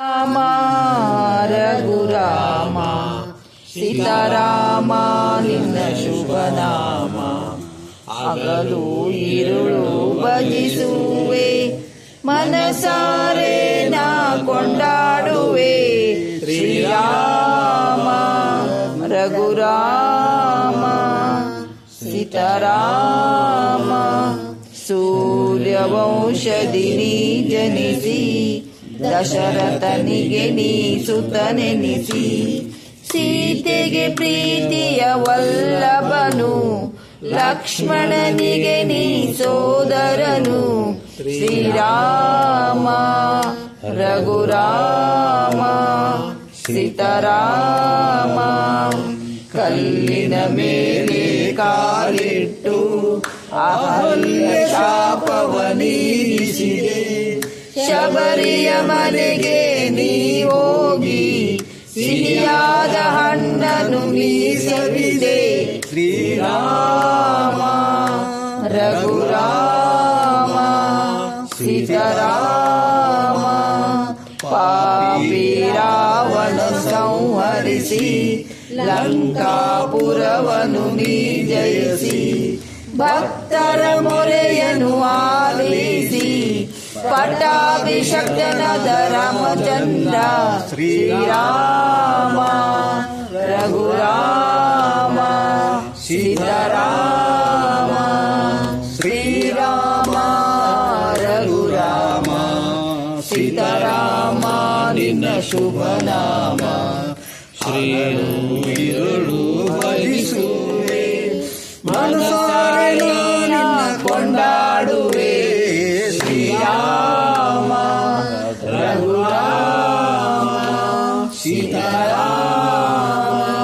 ರಾಮ, ರಘುರಾಮ, ಸೀತಾರಾಮ, ನಿನ್ನ ಶುಭ ನಾಮ ಹಗಲು ಇರುಳು ಭಜಿಸುವೆ, ಮನಸಾರೆ ನಾ ಕೊಂಡಾಡುವೆ. ಶ್ರೀರಾಮ, ರಘುರಾಮ, ಸೀತಾರಾಮ, ಸೂರ್ಯವಂಶದಿನಿ ಜನಿಸಿ. ದಶರಥನಿಗೆ ನೀ ಸುತನೆನಿಸಿ ಸೀತೆಗೆ ಪ್ರೀತಿಯ ವಲ್ಲಭನು ಲಕ್ಷ್ಮಣನಿಗೆ ನೀ ಸೋದರನು, ಶ್ರೀರಾಮ, ರಘುರಾಮ, ಸೀತಾರಾಮ, ಕಲ್ಲಿನ ಮೇಲೆ ಕಾಲಿಟ್ಟು ಅಹಲ್ಯ ಶಾಪವನೀರಿಸಿದೆ ಶಬರಿಯ ಮನೆಗೆ ನೀ ಹೋಗಿ ಸಿಹಿಯಾದ ಹಣ್ಣನ್ನು ಮೀಸಲಿದೆ. ಶ್ರೀರಾಮ, ರಘುರಾಮ, ಸೀತಾರಾಮ ಪಾಪಿ ರಾವಣ ಸಂಹರಿಸಿ ಲಂಕಾಪುರವನು ನೀ ಜಯಿಸಿ. ಭಕ್ತರ ಮೊರೆಯನ್ನು ಆಲಿಸಿ ಪಟ್ಟಾಭಿಷಕ್ತನಾದ ರಾಮಚಂದ್ರ ಶ್ರೀರಾಮ ರಘುರಾಮ ಸೀತಾರಾಮ ಶ್ರೀರಾಮ ರಘುರಾಮ ಸೀತಾರಾಮ ನಿನ್ನ ಶುಭನಾಮ. ಶ್ರೀ ಇರುಳು ಮನಸಾರೆ ಶ್ರೀರಾಮ ರಘುರಾಮ ಸೀತಾರಾಮ